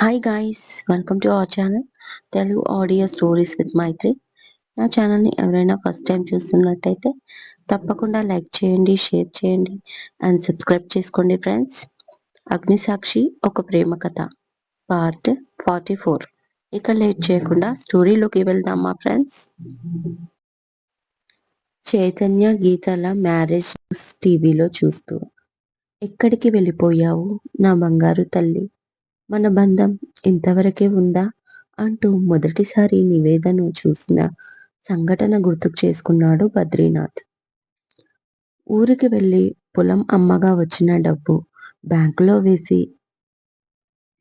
Hi guys welcome to our channel Telugu audio stories with Maitri నా ఛానల్ని ఎవరైనా first time చూస్తున్నట్టయితే తప్పకుండా లైక్ చేయండి షేర్ చేయండి అండ్ సబ్స్క్రైబ్ చేసుకోండి ఫ్రెండ్స్ అగ్నిసాక్షి ఒక ప్రేమ కథ పార్ట్ ఫార్టీ ఫోర్ ఇక లేట్ చేయకుండా స్టోరీలోకి వెళ్దామా ఫ్రెండ్స్ చైతన్య గీతల మ్యారేజ్ టీవీలో చూస్తూ ఎక్కడికి వెళ్ళిపోయావు నా బంగారు తల్లి? మన బంధం ఇంతవరకే ఉందా? అంటూ మొదటిసారి నివేదను చూసిన సంఘటన గుర్తుకు చేసుకున్నాడు బద్రీనాథ్. ఊరికి వెళ్ళి పొలం అమ్మగా వచ్చిన డబ్బు బ్యాంకులో వేసి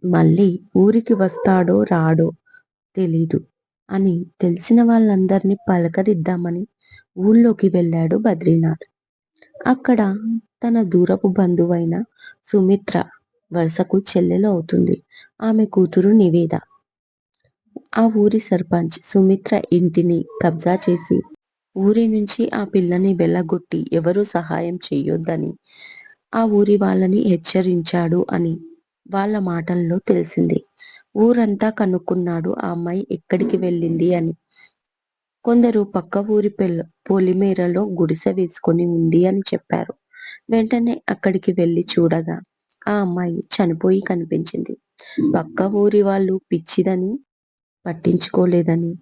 మళ్ళీ ఊరికి వస్తాడో రాడో తెలీదు అని తెలిసిన వాళ్ళందరినీ పలకరిద్దామని ఊళ్ళోకి వెళ్ళాడు బద్రీనాథ్. అక్కడ తన దూరపు బంధువైన సుమిత్ర వరుసకు చెల్లెలు అవుతుంది. ఆమె కూతురు నివేద. ఆ ఊరి సర్పంచ్ సుమిత్ర ఇంటిని కబ్జా చేసి ఊరి నుంచి ఆ పిల్లని వెళ్ళగొట్టి ఎవరూ సహాయం చెయ్యొద్దని ఆ ఊరి వాళ్ళని హెచ్చరించాడు అని వాళ్ళ మాటల్లో తెలిసింది. ఊరంతా కనుక్కున్నాడు ఆ అమ్మాయి ఎక్కడికి వెళ్ళింది అని. కొందరు పక్క ఊరి పెళ్ళ పొలిమేరలో గుడిసె వేసుకొని ఉంది అని చెప్పారు. వెంటనే అక్కడికి వెళ్ళి చూడగా ఆ అమ్మాయి చనిపోయి కనిపించింది. పక్క ఊరి వాళ్ళు పిచ్చిదని పట్టించుకోలేదని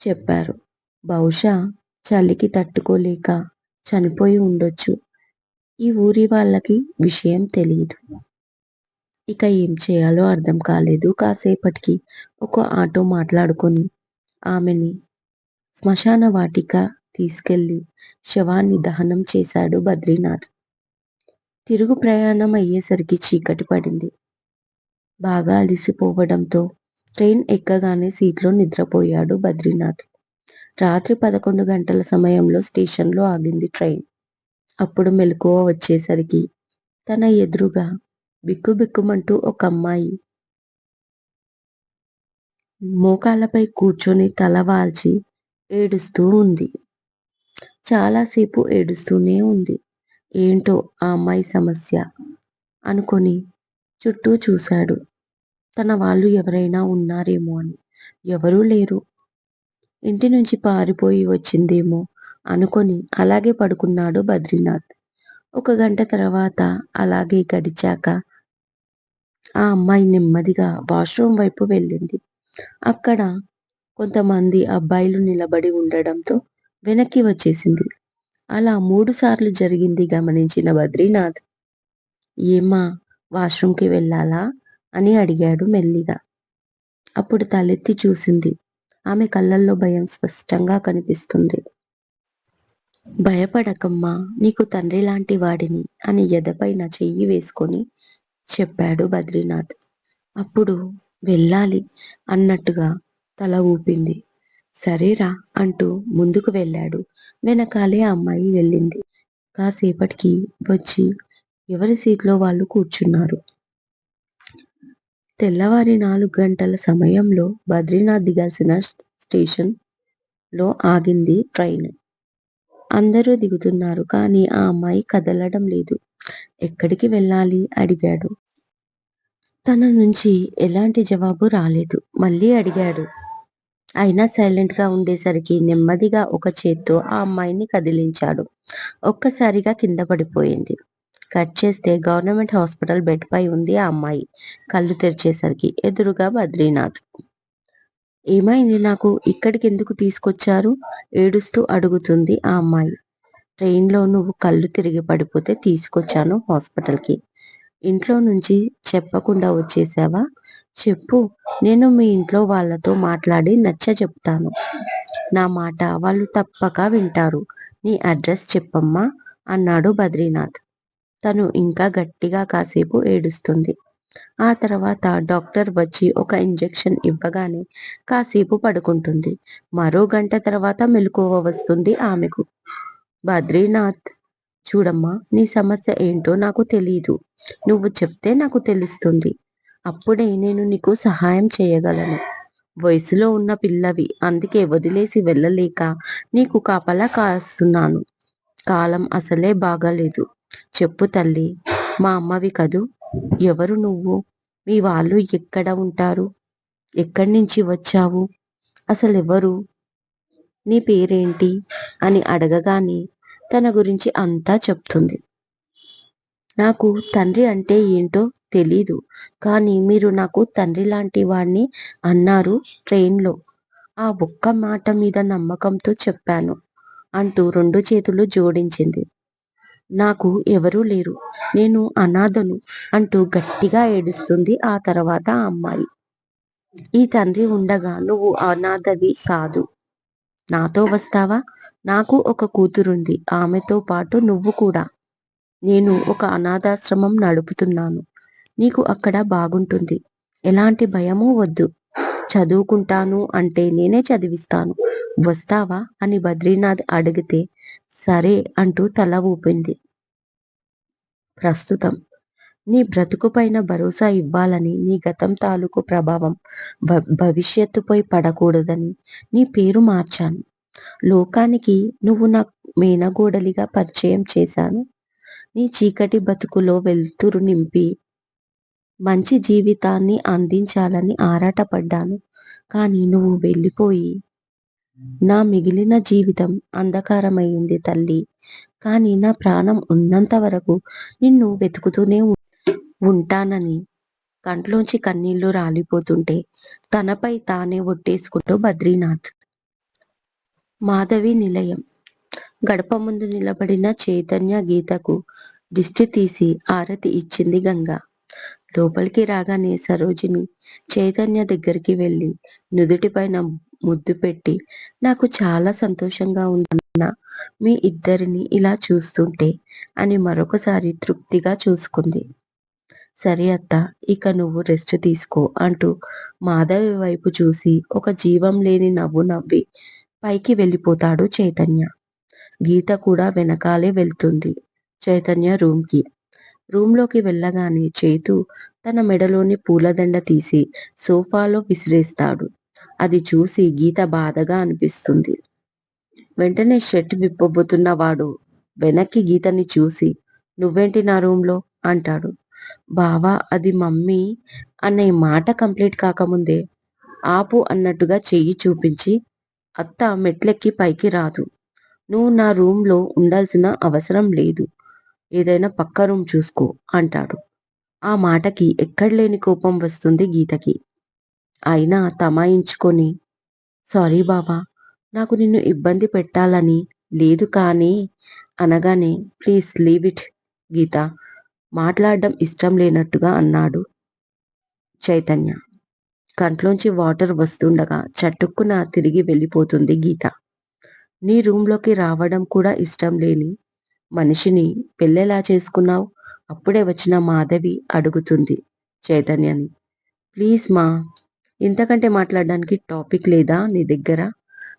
చెప్పారు. బహుశా చలికి తట్టుకోలేక చనిపోయి ఉండొచ్చు. ఈ ఊరి వాళ్ళకి విషయం తెలియదు ఇక ఏం చేయాలో అర్థం కాలేదు. కాసేపటికి ఒక ఆటో మాట్లాడుకొని ఆమెని శ్మశాన వాటిక తీసుకెళ్ళి శవాన్ని దహనం చేశాడు బద్రీనాథ్. తిరుగు ప్రయాణం అయ్యేసరికి చీకటి పడింది. బాగా అలిసిపోవడంతో ట్రైన్ ఎక్కగానే సీట్లో నిద్రపోయాడు బద్రీనాథ్. రాత్రి పదకొండు గంటల సమయంలో స్టేషన్లో ఆగింది ట్రైన్. అప్పుడు మెలకువ వచ్చేసరికి తన ఎదురుగా బిక్కుబిక్కుమంటూ ఒక అమ్మాయి మోకాళ్ళపై కూర్చొని తల వాల్చి ఏడుస్తూ ఉంది. చాలాసేపు ఏడుస్తూనే ఉంది. ఏంటో ఆ అమ్మాయి సమస్య అనుకొని చుట్టూ చూశాడు. తన వాళ్ళు ఎవరైనా ఉన్నారేమో అని. ఎవరూ లేరు. ఇంటి నుంచి పారిపోయి వచ్చిందేమో అనుకొని అలాగే పడుకున్నాడు బద్రీనాథ్. ఒక గంట తర్వాత అలాగే గడిచాక ఆ అమ్మాయి నెమ్మదిగా వాష్రూమ్ వైపు వెళ్ళింది. అక్కడ కొంతమంది అబ్బాయిలు నిలబడి ఉండడంతో వెనక్కి వచ్చేసింది. అలా మూడు సార్లు జరిగింది గమనించిన బద్రీనాథ్. ఏమా వాష్రూమ్కి వెళ్ళాలా? అని అడిగాడు మెల్లిగా. అప్పుడు తలెత్తి చూసింది. ఆమె కళ్ళల్లో భయం స్పష్టంగా కనిపిస్తుంది. భయపడకమ్మా నీకు తండ్రి లాంటి వాడిని అని ఎదపైన చెయ్యి వేసుకొని చెప్పాడు బద్రీనాథ్. అప్పుడు వెళ్ళాలి అన్నట్టుగా తల ఊపింది. సరేరా అంటూ ముందుకు వెళ్ళాడు. వెనకాలే అమ్మాయి వెళ్ళింది. కాసేపటికి వచ్చి ఎవరి సీట్లో వాళ్ళు కూర్చున్నారు? తెల్లవారి నాలుగు గంటల సమయంలో బద్రీనాథ్ దిగాల్సిన స్టేషన్లో ఆగింది ట్రైన్. అందరూ దిగుతున్నారు కానీ ఆ అమ్మాయి కదలడం లేదు. ఎక్కడికి వెళ్ళాలి? అడిగాడు. తన నుంచి ఎలాంటి జవాబు రాలేదు. మళ్ళీ అడిగాడు. అయినా సైలెంట్గా ఉండేసరికి నెమ్మదిగా ఒక చేత్తో ఆ అమ్మాయిని కదిలించాడు. ఒక్కసారిగా కింద పడిపోయింది. కట్ చేస్తే గవర్నమెంట్ హాస్పిటల్ బెడ్ పై ఉంది ఆ అమ్మాయి. కళ్ళు తెరిచేసరికి ఎదురుగా బద్రీనాథ్. ఏమైంది నాకు? ఇక్కడికి ఎందుకు తీసుకొచ్చారు? ఏడుస్తూ అడుగుతుంది ఆ అమ్మాయి. ట్రైన్లో నువ్వు కళ్ళు తిరిగి పడిపోతే తీసుకొచ్చాను హాస్పిటల్కి. ఇంట్లో నుంచి చెప్పకుండా వచ్చేసావా? చెప్పు నేను మీ ఇంట్లో వాళ్ళతో మాట్లాడి నచ్చ చెప్తాను. నా మాట వాళ్ళు తప్పక వింటారు. నీ అడ్రస్ చెప్పమ్మా అన్నాడు బద్రీనాథ్. తను ఇంకా గట్టిగా కాసేపు ఏడుస్తుంది. ఆ తర్వాత డాక్టర్ వచ్చి ఒక ఇంజెక్షన్ ఇవ్వగానే కాసేపు పడుకుంటుంది. మరో గంట తర్వాత మెలకువ వస్తుంది ఆమెకు. బద్రీనాథ్ చూడమ్మా నీ సమస్య ఏంటో నాకు తెలియదు నువ్వు చెప్తే నాకు తెలుస్తుంది. అప్పుడే నేను నీకు సహాయం చేయగలను. వయసులో ఉన్న పిల్లవి అందుకే వదిలేసి వెళ్ళలేక నీకు కాపలా కాస్తున్నాను. కాలం అసలే బాగాలేదు. చెప్పు తల్లి మా అమ్మవి కదూ? ఎవరు నువ్వు? మీ వాళ్ళు ఎక్కడ ఉంటారు? ఎక్కడి నుంచి వచ్చావు? అసలు ఎవరు నీ పేరేంటి? అని అడగగానే తన గురించి అంతా చెప్తుంది. నాకు తండ్రి అంటే ఏంటో తెలీదు కానీ మీరు నాకు తండ్రి లాంటి వాడిని అన్నారు ట్రైన్లో. ఆ ఒక్క మాట మీద నమ్మకంతో చెప్పాను అంటూ రెండు చేతులు జోడించింది. నాకు ఎవరూ లేరు. నేను అనాథను అంటూ గట్టిగా ఏడుస్తుంది ఆ తర్వాత ఆ అమ్మాయి. ఈ తండ్రి ఉండగా నువ్వు అనాథవి కాదు. నాతో వస్తావా? నాకు ఒక కూతురుంది. ఆమెతో పాటు నువ్వు కూడా. నేను ఒక అనాథాశ్రమం నడుపుతున్నాను. నీకు అక్కడ బాగుంటుంది. ఎలాంటి భయమూ వద్దు. చదువుకుంటాను అంటే నేనే చదివిస్తాను. వస్తావా? అని బద్రీనాథ్ అడిగితే సరే అంటూ తల ఊపింది. ప్రస్తుతం నీ బ్రతుకు పైన భరోసా ఇవ్వాలని నీ గతం తాలూకు ప్రభావం భవిష్యత్తుపై పడకూడదని నీ పేరు మార్చాను. లోకానికి నువ్వు నా మేనగోడలిగా పరిచయం చేశాను. నీ చీకటి బతుకులో వెలుతురు నింపి మంచి జీవితాన్ని అందించాలని ఆరాటపడ్డాను. కానీ నువ్వు వెళ్ళిపోయి నా మిగిలిన జీవితం అంధకారమైంది తల్లి. కానీ నా ప్రాణం ఉన్నంత వరకు నిన్ను వెతుకుతూనే ఉంటానని కంట్లోంచి కన్నీళ్ళు రాలిపోతుంటే తనపై తానే ఒట్టేసుకుంటూ బద్రీనాథ్. మాధవి నిలయం. గడప ముందు నిలబడిన చైతన్య గీతకు దిష్టి తీసి ఆరతి ఇచ్చింది గంగ. లోపలికి రాగానే సరోజిని చైతన్య దగ్గరికి వెళ్ళి నుదుటిపైన ముద్దు పెట్టి నాకు చాలా సంతోషంగా ఉందన్న మీ ఇద్దరిని ఇలా చూస్తుంటే అని మరొకసారి తృప్తిగా చూసుకుంది. సరే అత్త ఇక నువ్వు రెస్ట్ తీసుకో అంటూ మాధవి వైపు చూసి ఒక జీవం లేని నవ్వు నవ్వి పైకి వెళ్ళిపోతాడు చైతన్య. గీత కూడా వెనకాలే వెళ్తుంది చైతన్య రూమ్కి రూమ్లోకి వెళ్ళగానే చేతు తన మెడలోని పూలదండ తీసి సోఫాలో విసిరేస్తాడు. అది చూసి గీత బాధగా అనిపిస్తుంది. వెంటనే షర్ట్ విప్పబోతున్న వాడు వెనక్కి గీతని చూసి నువ్వేంటి నా రూమ్లో అంటాడు. బావా అది మమ్మీ అనే మాట కంప్లీట్ కాకముందే ఆపు అన్నట్టుగా చెయ్యి చూపించి అత్త మెట్లెక్కి పైకి రాదు. నువ్వు నా రూమ్లో ఉండాల్సిన అవసరం లేదు. ఏదైనా పక్క రూమ్ చూసుకో అంటాడు. ఆ మాటకి ఎక్కడలేని కోపం వస్తుంది గీతకి. అయినా తమాయించుకొని సారీ బాబా నాకు నిన్ను ఇబ్బంది పెట్టాలని లేదు కానీ అనగానే ప్లీజ్ లీవ్ ఇట్ గీత. మాట్లాడడం ఇష్టం లేనట్టుగా అన్నాడు చైతన్య. కంట్లోంచి వాటర్ వస్తుండగా చట్టుక్కున తిరిగి వెళ్ళిపోతుంది గీత. నీ రూమ్లోకి రావడం కూడా ఇష్టం లేని మనిషిని పెళ్ళెలా చేసుకున్నావు? అప్పుడే వచ్చిన మాధవి అడుగుతుంది చైతన్యని. ప్లీజ్ మా ఇంతకంటే మాట్లాడడానికి టాపిక్ లేదా నీ దగ్గర?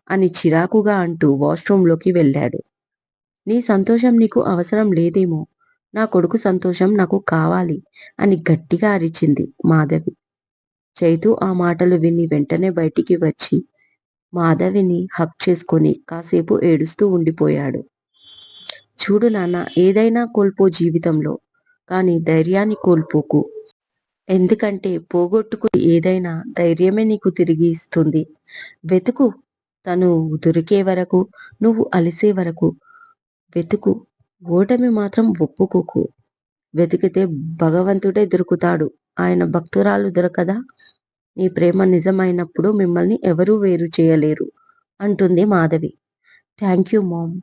అని చిరాకుగా అంటూ వాష్రూమ్లోకి వెళ్ళాడు. నీ సంతోషం నీకు అవసరం లేదేమో నా కొడుకు సంతోషం నాకు కావాలి అని గట్టిగా అరిచింది మాధవి. చైతు ఆ మాటలు విని వెంటనే బయటికి వచ్చి మాధవిని హక్ చేసుకొని కాసేపు ఏడుస్తూ ఉండిపోయాడు. చూడు నాన్న ఏదైనా కోల్పో జీవితంలో కానీ ధైర్యాన్ని కోల్పోకు. ఎందుకంటే పోగొట్టుకు ఏదైనా ధైర్యమే నీకు తిరిగి ఇస్తుంది. వెతుకు తను దొరికే వరకు నువ్వు అలిసే వరకు వెతుకు. ఓటమి మాత్రం ఒప్పుకోకు. వెతికితే భగవంతుడే దొరుకుతాడు. ఆయన భక్తురాలు దొరకదా? నీ ప్రేమ నిజమైనప్పుడు మిమ్మల్ని ఎవరూ వేరు చేయలేరు అంటుంది మాధవి. Thank you ma'am.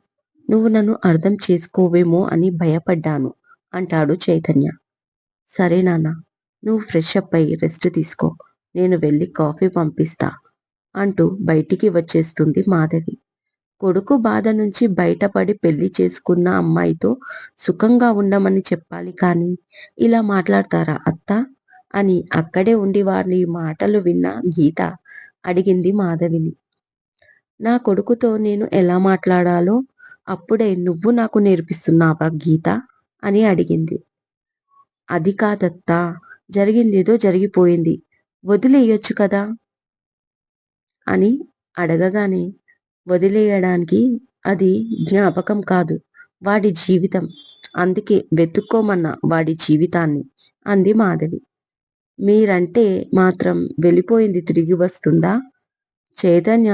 నువ్వు నన్ను అర్థం చేసుకోవేమో అని భయపడ్డాను అంటాడు చైతన్య. సరే నాన్న నువ్వు ఫ్రెష్ అప్ అయి రెస్ట్ తీసుకో. నేను వెళ్ళి కాఫీ పంపిస్తా అంటూ బయటికి వచ్చేస్తుంది మాధవి. కొడుకు బాధ నుంచి బయటపడి పెళ్ళి చేసుకున్న అమ్మాయితో సుఖంగా ఉండమని చెప్పాలి కానీ ఇలా మాట్లాడతారా అత్త? అని అక్కడే ఉండి వారి మాటలు విన్న గీత అడిగింది మాధవిని. నా కొడుకుతో నేను ఎలా మాట్లాడాలో అప్పుడే నువ్వు నాకు నేర్పిస్తున్నావా గీత? అని అడిగింది. అది కాదత్తా జరిగిందేదో జరిగిపోయింది. వదిలేయొచ్చు కదా? అని అడగగానే వదిలేయడానికి అది జ్ఞాపకం కాదు. వాడి జీవితం. అందుకే వెతుక్కోమన్న వాడి జీవితాన్ని అంది మాధవి. మీరంటే మాత్రం వెళ్ళిపోయింది తిరిగి వస్తుందా? చైతన్య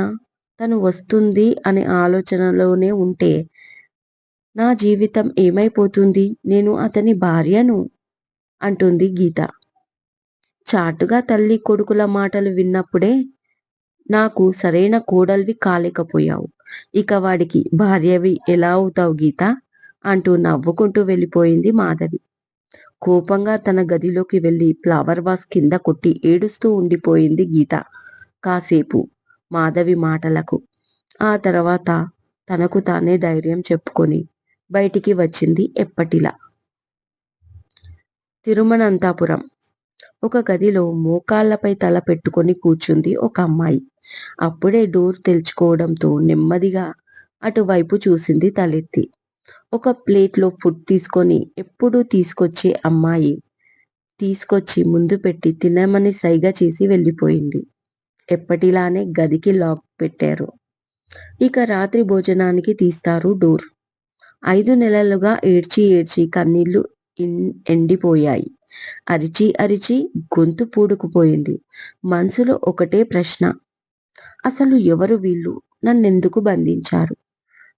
తను వస్తుంది అనే ఆలోచనలోనే ఉంటే నా జీవితం ఏమైపోతుంది? నేను అతని భార్యను? అంటుంది గీత. చాటుగా తల్లి కొడుకుల మాటలు విన్నప్పుడే నాకు సరైన కోడల్వి కాలేకపోయావు. ఇక వాడికి భార్యవి ఎలా అవుతావు గీత? అంటూ నవ్వుకుంటూ వెళ్ళిపోయింది మాధవి. కోపంగా తన గదిలోకి వెళ్ళి ఫ్లవర్ వాస్ కింద కొట్టి ఏడుస్తూ ఉండిపోయింది గీత. కాసేపు మాధవి మాటలకు. ఆ తర్వాత తనకు తానే ధైర్యం చెప్పుకొని బయటికి వచ్చింది ఎప్పటిలా. తిరుమనంతాపురం. ఒక గదిలో మోకాళ్ళపై తల పెట్టుకొని కూర్చుంది ఒక అమ్మాయి. అప్పుడే డోర్ తెరుచుకోవడంతో నెమ్మదిగా అటువైపు చూసింది తలెత్తి. ఒక ప్లేట్లో ఫుడ్ తీసుకొని ఎప్పుడూ తీసుకొచ్చే అమ్మాయి తీసుకొచ్చి ముందు పెట్టి తినమని సైగా చేసి వెళ్ళిపోయింది. ఎప్పటిలానే గదికి లాక్ పెట్టారు. ఇక రాత్రి భోజనానికి తీస్తారు డోర్. ఐదు నెలలుగా ఏడ్చి ఏడ్చి కన్నీళ్ళు ఎండిపోయాయి. అరిచి అరిచి గొంతు పూడుకుపోయింది. మనసులో ఒకటే ప్రశ్న. అసలు ఎవరు వీళ్ళు? నన్నెందుకు బంధించారు?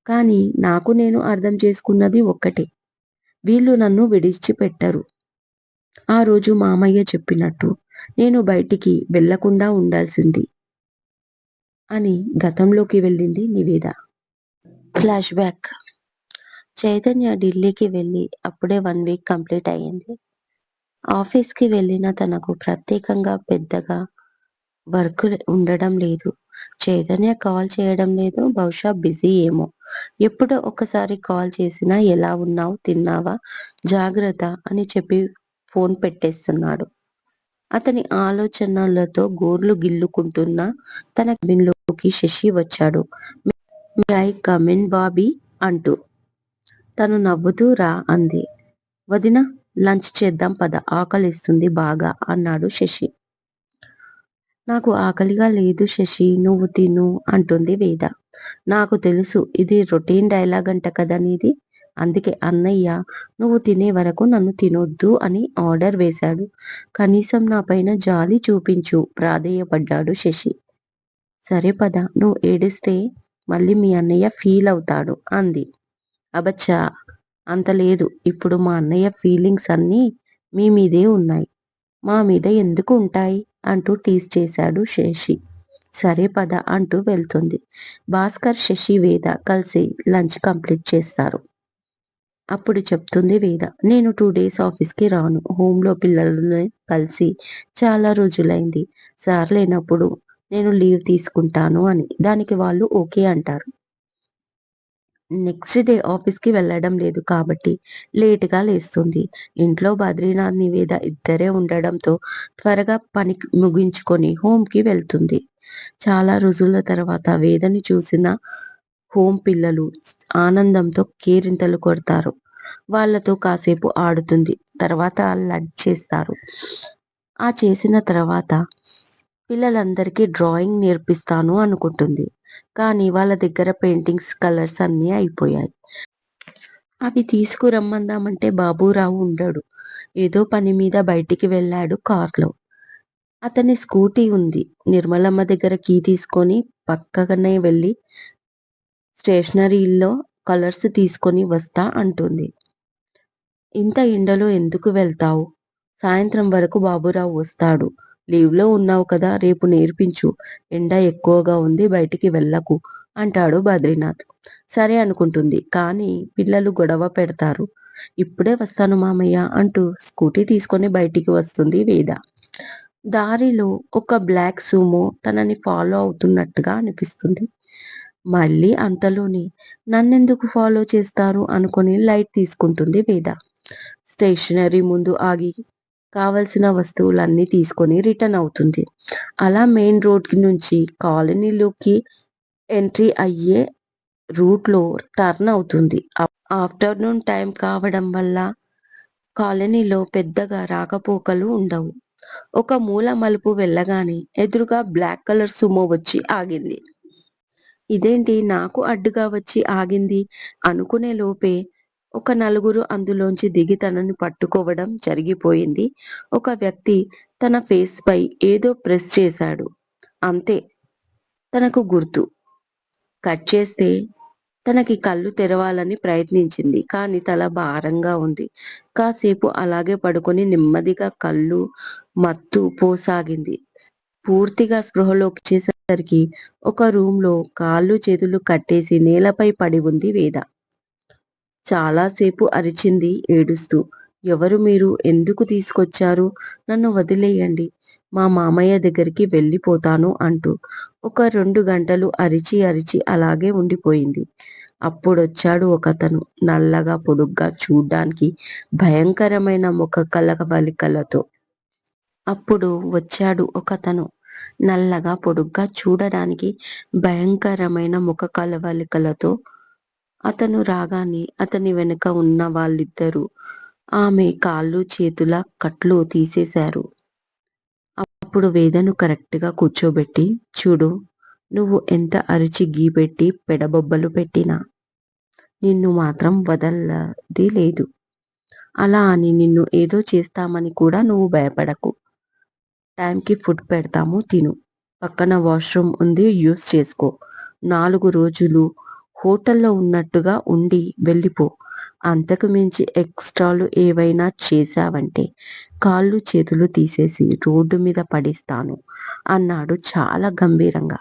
కానీ నాకు నేను అర్థం చేసుకున్నది ఒక్కటే. వీళ్ళు నన్ను విడిచిపెట్టరు. ఆ రోజు మామయ్య చెప్పినట్టు నేను బయటికి వెళ్ళకుండా ఉండాల్సింది అని గతంలోకి వెళ్ళింది నివేద. Flash back. చైతన్య ఢిల్లీకి వెళ్ళి అప్పుడే వన్ వీక్ కంప్లీట్ అయ్యింది. ఆఫీస్కి వెళ్ళిన తనకు ప్రత్యేకంగా పెద్దగా వర్క్ ఉండడం లేదు. చైతన్య కాల్ చేయడం లేదు. బహుశా బిజీ ఏమో. ఎప్పుడో ఒకసారి కాల్ చేసినా ఎలా ఉన్నావు? తిన్నావా? జాగ్రత్త అని చెప్పి ఫోన్ పెట్టేస్తున్నాడు. అతని ఆలోచనలతో గోర్లు గిల్లుకుంటున్న తన బిన్లోకి శశి వచ్చాడు. ఐ కమిన్ బాబీ అంటూ. తను నవ్వుతూ రా అంది. వదిన లంచ్ చేద్దాం పద. ఆకలిస్తుంది బాగా అన్నాడు శశి. నాకు ఆకలిగా లేదు శశి నువ్వు తిను అంటుంది వేద. నాకు తెలుసు ఇది రొటీన్ డైలాగ్ అంట కదా నీది. అందుకే అన్నయ్య నువ్వు తినే వరకు నన్ను తినొద్దు అని ఆర్డర్ వేశాడు. కనీసం నా పైన జాలి చూపించు ప్రాధేయపడ్డాడు శశి. సరే పద నువ్వు ఏడిస్తే మళ్ళీ మీ అన్నయ్య ఫీల్ అవుతాడు అంది. అబచ్చా అంత లేదు. ఇప్పుడు మా అన్నయ్య ఫీలింగ్స్ అన్నీ మీ మీదే ఉన్నాయి. మా మీద ఎందుకు ఉంటాయి? అంటూ టీస్ చేశాడు శశి. సరే పద అంటూ వెళ్తుంది. భాస్కర్ శశి వేద కలిసి లంచ్ కంప్లీట్ చేస్తారు. అప్పుడు చెప్తుంది వేద నేను టూ డేస్ ఆఫీస్కి రాను. హోంలో పిల్లలను కలిసి చాలా రోజులైంది. సార్ లేనప్పుడు నేను లీవ్ తీసుకుంటాను అని. దానికి వాళ్ళు ఓకే అంటారు. నెక్స్ట్ డే ఆఫీస్కి వెళ్ళడం లేదు కాబట్టి లేటుగా లేస్తుంది. ఇంట్లో బద్రీనాథ్ నివేద ఇద్దరే ఉండడంతో త్వరగా పని ముగించుకొని హోమ్కి వెళ్తుంది. చాలా రోజుల తర్వాత వేదని చూసిన హోమ్ పిల్లలు ఆనందంతో కేరింతలు కొడతారు. వాళ్ళతో కాసేపు ఆడుతుంది. తర్వాత లంచ్ చేస్తారు. ఆ చేసిన తర్వాత పిల్లలందరికీ డ్రాయింగ్ నేర్పిస్తాను అనుకుంటుంది. కానీ వాళ్ళ దగ్గర పెయింటింగ్స్ కలర్స్ అన్నీ అయిపోయాయి. అవి తీసుకురమ్మందామంటే బాబురావు ఉండడు. ఏదో పని మీద బయటికి వెళ్ళాడు కార్లో. అతని స్కూటీ ఉంది. నిర్మలమ్మ దగ్గర కీ తీసుకొని పక్కనే వెళ్ళి స్టేషనరీలో కలర్స్ తీసుకొని వస్తా అంటుంది. ఇంత ఎండలో ఎందుకు వెళ్తావు? సాయంత్రం వరకు బాబురావు వస్తాడు. లీవ్లో ఉన్నావు కదా రేపు నేర్పించు. ఎండ ఎక్కువగా ఉంది బయటికి వెళ్ళకు అంటాడు బద్రీనాథ్. సరే అనుకుంటుంది కానీ పిల్లలు గొడవ పెడతారు. ఇప్పుడే వస్తాను మామయ్య అంటూ స్కూటీ తీసుకొని బయటికి వస్తుంది వేద. దారిలో ఒక బ్లాక్ సూమో తనని ఫాలో అవుతున్నట్టుగా అనిపిస్తుంది. మళ్ళీ అంతలోనే నన్నెందుకు ఫాలో చేస్తారు అనుకుని లైట్ తీసుకుంటుంది వేద. స్టేషనరీ ముందు ఆగి కావలసిన వస్తువులన్నీ తీసుకొని రిటర్న్ అవుతుంది. అలా మెయిన్ రోడ్ నుంచి కాలనీలోకి ఎంట్రీ అయ్యే రూట్లో టర్న్ అవుతుంది. ఆఫ్టర్నూన్ టైం కావడం వల్ల కాలనీలో పెద్దగా రాకపోకలు ఉండవు. ఒక మూల మలుపు వెళ్ళగానే ఎదురుగా బ్లాక్ కలర్ సుమో వచ్చి ఆగింది. ఇదేంటి నాకు అడ్డుగా వచ్చి ఆగింది అనుకునే లోపే ఒక నలుగురు అందులోంచి దిగి తనని పట్టుకోవడం జరిగిపోయింది. ఒక వ్యక్తి తన ఫేస్ పై ఏదో ప్రెస్ చేశాడు. అంతే తనకు గుర్తు. కట్ చేస్తే తనకి కళ్ళు తెరవాలని ప్రయత్నించింది. కానీ తల భారంగా ఉంది. కాసేపు అలాగే పడుకొని నెమ్మదిగా కళ్ళు మత్తు పోసాగింది. పూర్తిగా స్పృహలోకి వచ్చేసరికి ఒక రూమ్లో కాళ్ళు చేతులు కట్టేసి నేలపై పడి ఉంది వేద. చాలాసేపు అరిచింది ఏడుస్తూ. ఎవరు మీరు? ఎందుకు తీసుకొచ్చారు? నన్ను వదిలేయండి. మా మామయ్య దగ్గరికి వెళ్ళిపోతాను అంటూ ఒక రెండు గంటలు అరిచి అరిచి అలాగే ఉండిపోయింది. అప్పుడొచ్చాడు ఒకతను నల్లగా పొడుగ్గా చూడ్డానికి భయంకరమైన ముఖ కలకవలికలతో అప్పుడు వచ్చాడు ఒకతను నల్లగా పొడుగ్గా చూడడానికి భయంకరమైన ముఖ కలవలికలతో అతను రాగానే అతని వెనుక ఉన్న వాళ్ళిద్దరూ ఆమె కాళ్ళు చేతుల కట్లు తీసేశారు. అప్పుడు వేదను కరెక్ట్గా కూర్చోబెట్టి చూడు నువ్వు ఎంత అరిచి గీ పెట్టి పెడబొబ్బలు పెట్టినా నిన్ను మాత్రం వదలది లేదు. అలా అని నిన్ను ఏదో చేస్తామని కూడా నువ్వు భయపడకు. టైంకి ఫుడ్ పెడతాము తిను. పక్కన వాష్రూమ్ ఉంది యూస్ చేసుకో. నాలుగు రోజులు హోటల్లో ఉన్నట్టుగా ఉండి వెళ్ళిపో. అంతకు మించి ఎక్స్ట్రాలు ఏవైనా చేశావంటే కాళ్ళు చేతులు తీసేసి రోడ్డు మీద పడిస్తాను అన్నాడు చాలా గంభీరంగా.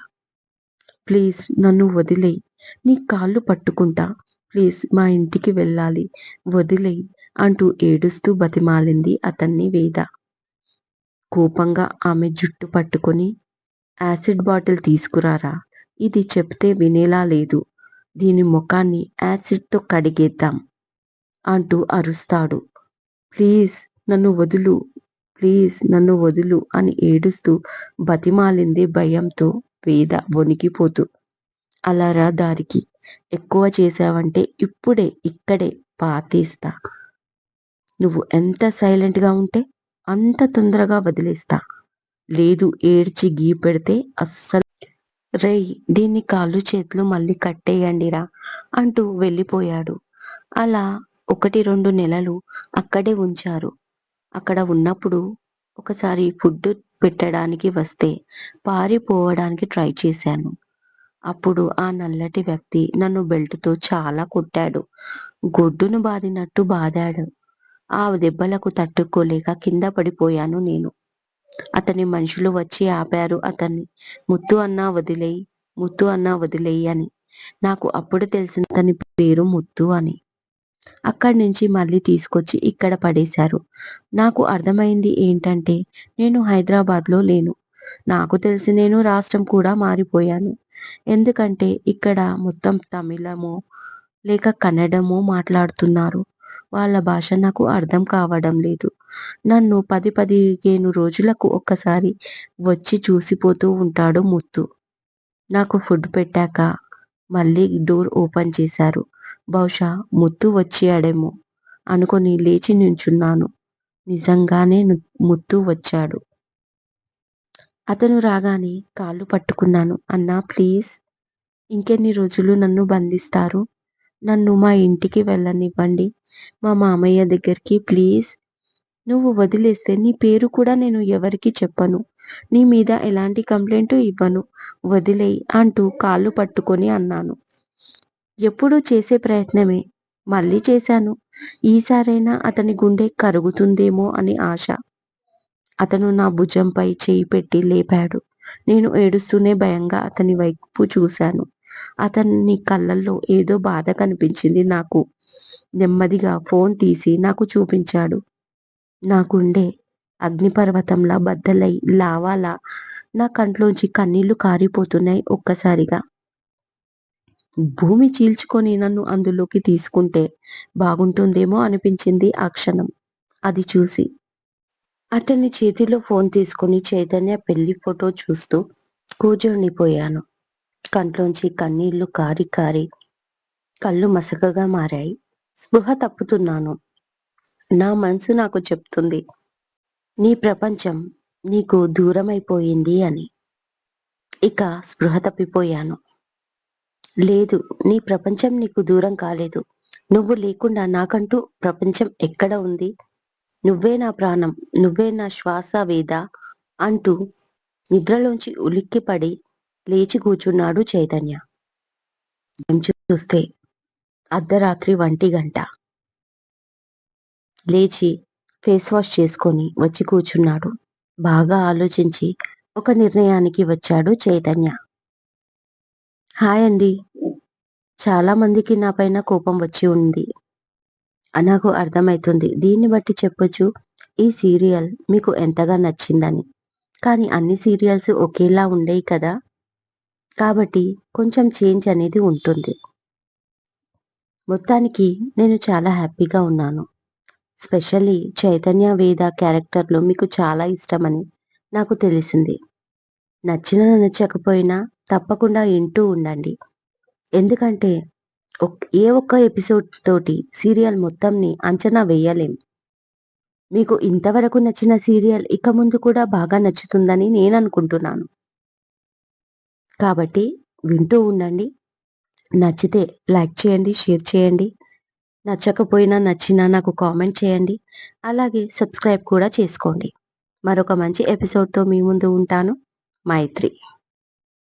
ప్లీజ్ నన్ను వదిలేయి. నీ కాళ్ళు పట్టుకుంటా. ప్లీజ్ మా ఇంటికి వెళ్ళాలి. వదిలేయి అంటూ ఏడుస్తూ బతిమాలింది అతన్ని వేద. కోపంగా ఆమె జుట్టు పట్టుకొని యాసిడ్ బాటిల్ తీసుకురారా? ఇది చెప్తే వినేలా లేదు. దీని ముఖాన్ని యాసిడ్తో కడిగేద్దాం అంటూ అరుస్తాడు. ప్లీజ్ నన్ను వదులు ప్లీజ్ నన్ను వదులు అని ఏడుస్తూ బతిమాలింది భయంతో వేద వణికిపోతూ. అలా దారికి ఎక్కువ చేశావంటే ఇప్పుడే ఇక్కడే పాతేస్తా. నువ్వు ఎంత సైలెంట్గా ఉంటే అంత తొందరగా వదిలేస్తా. లేదు ఏడ్చి గీ పెడితే అస్సలు రేయ్ దీన్ని కాళ్ళు చేతులు మళ్ళీ కట్టేయండిరా అంటూ వెళ్ళిపోయాడు. అలా ఒకటి రెండు నెలలు అక్కడే ఉంచారు. అక్కడ ఉన్నప్పుడు ఒకసారి ఫుడ్ పెట్టడానికి వస్తే పారిపోవడానికి ట్రై చేశాను. అప్పుడు ఆ నల్లటి వ్యక్తి నన్ను బెల్ట్తో చాలా కొట్టాడు. గొడ్డును బాదినట్టు బాదాడు. ఆ దెబ్బలకు తట్టుకోలేక కింద పడిపోయాను నేను. అతని మనుషులు వచ్చి ఆపారు. అతన్ని ముత్తు అన్నా వదిలేయి ముత్తు అన్నా వదిలేయి అని. నాకు అప్పుడు తెలిసిన అతని పేరు ముత్తు అని. అక్కడి నుంచి మళ్ళీ తీసుకొచ్చి ఇక్కడ పడేశారు. నాకు అర్థమైంది ఏంటంటే నేను హైదరాబాద్లో లేను. నాకు తెలిసి నేను రాష్ట్రం కూడా మారిపోయాను. ఎందుకంటే ఇక్కడ మొత్తం తమిళమో లేక కన్నడమో మాట్లాడుతున్నారు. వాళ్ళ భాష నాకు అర్థం కావడం లేదు. నన్ను పది పదిహేను రోజులకు ఒక్కసారి వచ్చి చూసిపోతూ ఉంటాడు ముత్తు. నాకు ఫుడ్ పెట్టాక మళ్ళీ డోర్ ఓపెన్ చేశారు. బహుశా ముత్తు వచ్చాడేమో అనుకొని లేచి నించున్నాను నిజంగానే ముత్తు వచ్చాడు. అతను రాగానే కాళ్ళు పట్టుకున్నాను. అన్నా ప్లీజ్. ఇంకెన్ని రోజులు నన్ను బంధిస్తారు? నన్ను మా ఇంటికి వెళ్ళనివ్వండి. మా మామయ్య దగ్గరికి ప్లీజ్. నువ్వు వదిలేస్తే నీ పేరు కూడా నేను ఎవరికి చెప్పను. నీ మీద ఎలాంటి కంప్లైంట్ ఇవ్వను. వదిలేయి అంటూ కాళ్ళు పట్టుకొని అన్నాను. ఎప్పుడూ చేసే ప్రయత్నమే. మళ్ళీ చేశాను. ఈసారైనా అతని గుండె కరుగుతుందేమో అని ఆశ. అతను నా భుజంపై చేయి పెట్టి లేపాడు. నేను ఏడుస్తూనే భయంగా అతని వైపు చూశాను. అతని కళ్ళల్లో ఏదో బాధ కనిపించింది నాకు. నెమ్మదిగా ఫోన్ తీసి నాకు చూపించాడు. నా గుండె అగ్నిపర్వతంలా బద్దలై లావాలా. నా కంట్లోంచి కన్నీళ్ళు కారిపోతున్నాయి ఒక్కసారిగా. భూమి చీల్చుకొని నన్ను అందులోకి తీసుకుంటే బాగుంటుందేమో అనిపించింది ఆ క్షణం. అది చూసి. అతని చేతిలో ఫోన్ తీసుకుని చైతన్య పెళ్ళి ఫోటో చూస్తూ కూర్చొనిపోయాను కంట్లోంచి కన్నీళ్ళు కారి కారి కళ్ళు మసకగా మారాయి. స్పృహ తప్పుతున్నాను. నా మనసు నాకు చెప్తుంది నీ ప్రపంచం నీకు దూరమైపోయింది అని. ఇక స్పృహ తప్పిపోయాను. లేదు నీ ప్రపంచం నీకు దూరం కాలేదు. నువ్వు లేకుండా నాకంటూ ప్రపంచం ఎక్కడ ఉంది? నువ్వే నా ప్రాణం నువ్వే నా శ్వాస వేద అంటూ నిద్రలోంచి ఉలిక్కిపడి లేచి కూర్చున్నాడు చైతన్య. చూస్తే? అర్ధరాత్రి వంటి గంట. లేచి ఫేస్ వాష్ చేసుకొని వచ్చి కూర్చున్నాడు. బాగా ఆలోచించి ఒక నిర్ణయానికి వచ్చాడు చైతన్య. హాయ్ అండి చాలా మందికి నా పైన కోపం వచ్చి ఉంది. నాకు అర్థమవుతుంది దీన్ని బట్టి చెప్పొచ్చు. ఈ సీరియల్ మీకు ఎంతగా నచ్చిందని. కానీ అన్ని సీరియల్స్ ఒకేలా ఉండేవి కదా. కాబట్టి కొంచెం చేంజ్ అనేది ఉంటుంది. మొత్తానికి నేను చాలా హ్యాపీగా ఉన్నాను. స్పెషల్లీ చైతన్య వేద క్యారెక్టర్లు మీకు చాలా ఇష్టమని నాకు తెలిసింది. నచ్చిన నచ్చకపోయినా తప్పకుండా వింటూ ఉండండి. ఎందుకంటే ఏ ఒక్క ఎపిసోడ్ తోటి సీరియల్ మొత్తంని అంచనా వేయలేం. మీకు ఇంతవరకు నచ్చిన సీరియల్ ఇక ముందు కూడా బాగా నచ్చుతుందని నేను అనుకుంటున్నాను. కాబట్టి వింటూ ఉండండి. నచ్చితే లైక్ చేయండి షేర్ చేయండి. నచ్చకపోయినా నచ్చినా నాకు కామెంట్ చేయండి. అలాగే సబ్స్క్రైబ్ కూడా చేసుకోండి. మరొక మంచి ఎపిసోడ్తో మీ ముందు ఉంటాను. మైత్రి.